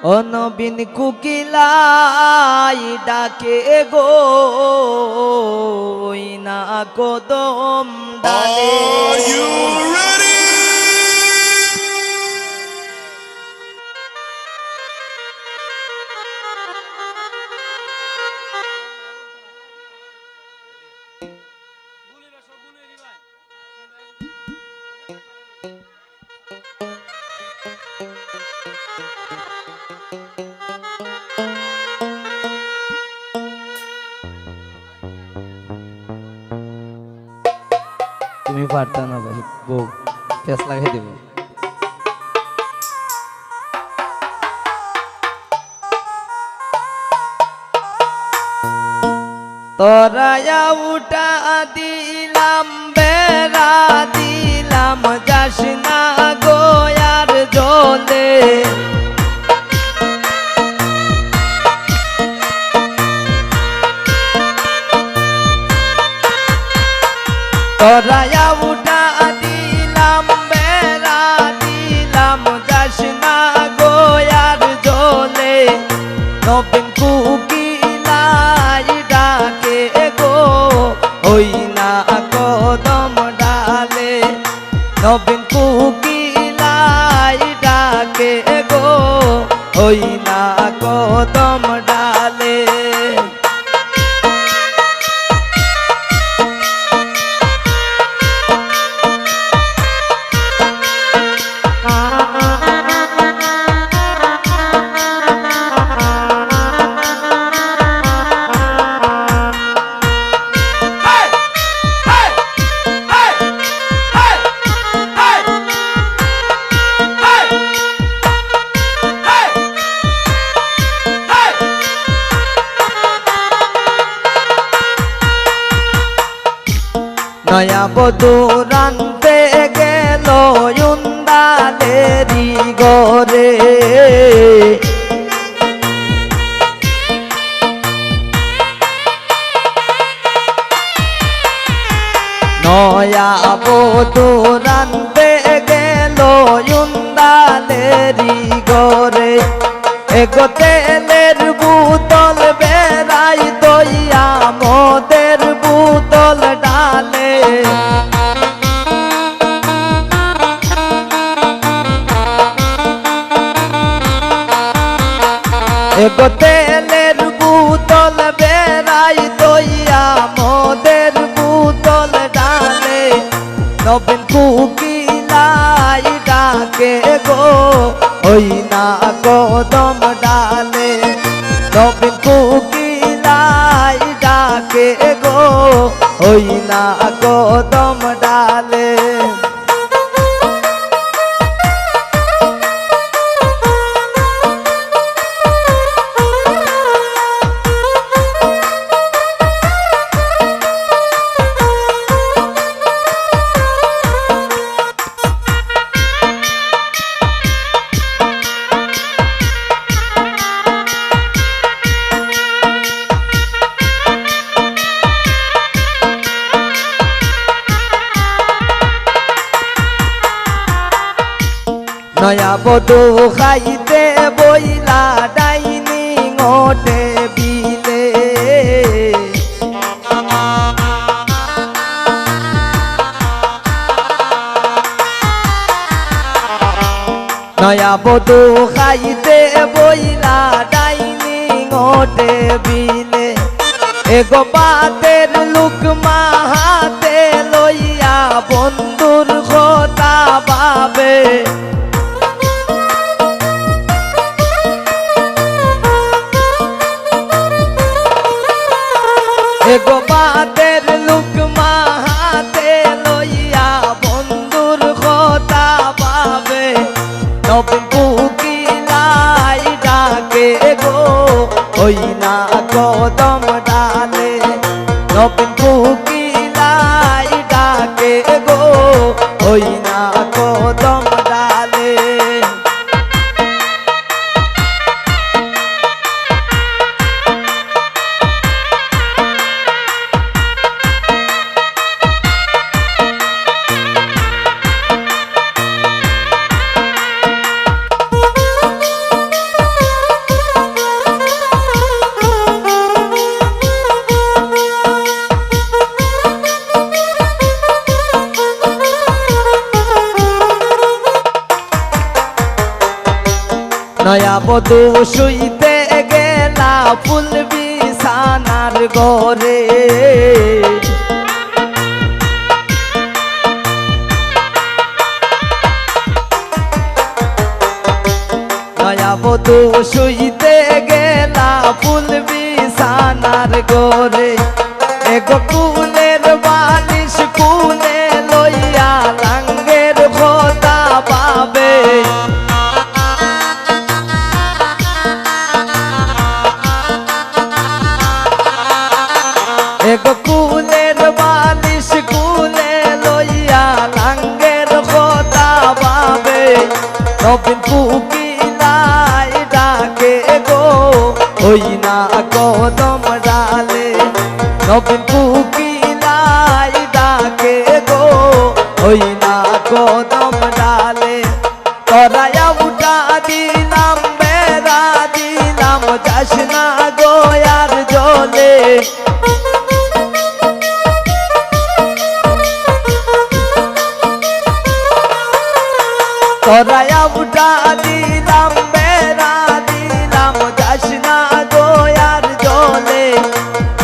ও নবীন কুকিলাই ডাকে গো না কদম ডালে। পারতা না ভাই। বউ পেস লাগাই দেবো। তোরা উঠা দিলাম তোরায়া উঠা নয়া বধু রানতে গেল ইন্দালেরি গরে নয়া বধু রানতে গেল ইন্দালেরি গরে এগো তেলের বুতল এগো তেলের বুতল বেড়াই দইয়া, মদের বুতল ডালে নবীন কুকিলাই ডাকে গো ওই না কদম ডালে। নবীন কুকিলাই ডাকে গো ওই না কদম ডালে। বধু খাইতে বইলা ডাইনি ওটে বিলে। নয়া বধু খাইতে বইলা ডাইনি ওটে বিলে। এগো বাতের লুক হাতে ওই না কদম ডালে নবীন নয়া বধু শুইতে গেলা ফুল বিছানার ঘরে। নয়া বধু শুইতে গেলা ফুল বিছানার ঘরে। কদম ডালে, নবীন কুকিলাই ডাকে গো। ওই না কদম ডালে, তরায়া উঠা দিলাম, বেড়া দিলাম, যাস না গোয়ার জলে।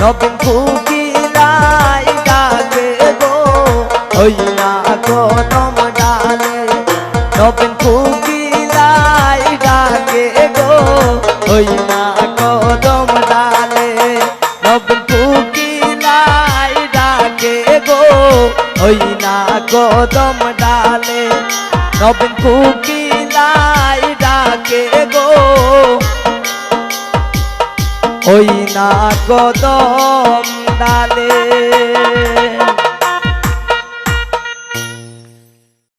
নবীন ফুকিলাই ডাকে গো। ওই না কদম ডালে নবীন ফুকিলাই ডাকে গো। ওই না কদম ডালে নবীন ফুকিলাই ডাকে গো। ওই না কদম ডালে নবীন ফুকিলাই ডাকে গো। ওই না কদম ডালে।